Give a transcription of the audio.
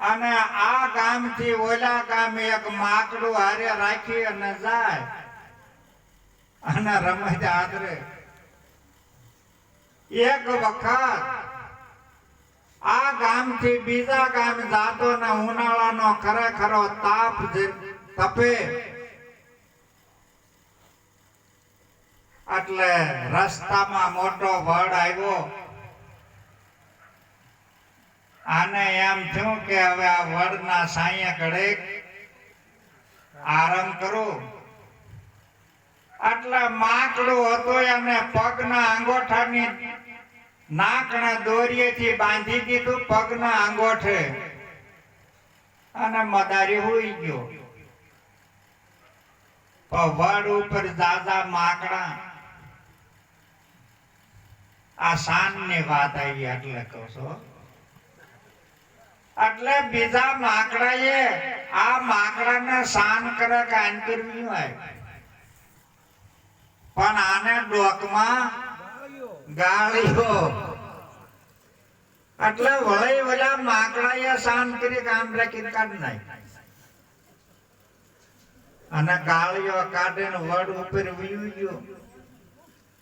અને આ ગામથી ઓલા ગામ એક માકડું હારે રાખી અને જાય. અને રમત આદરે. એક વખત આ ગામથી બીજા ગામ જાતો ને ઉનાળાનો ખરેખરો તાપ તપે. એટલે રસ્તામાં મોટો વડ આવ્યો. આને એમ થયું કે હવે આ વડના સાંય કડે આરામ કરો. એટલે માકડું હતો એને પગના અંગોઠાની નાકના દોરીએથી બાંધી દીધું પગના અંગોઠે. અને મદારી હોઈ ગયો. વડ ઉપર દાદા માકડા. આ શાનની વાત આવી એટલે કહું છું એટલે બીજા માકડાએ આ માકડાને શાન કરે કે આંતર પણ આને ડોકમાં ગાળ્યો. એટલે વળી વળા માકડાએ શાન કરી કામ રાખી કાઢ નાખ. અને ગાળ્યો, કાઢીને વડ ઉપર વીયું ગયો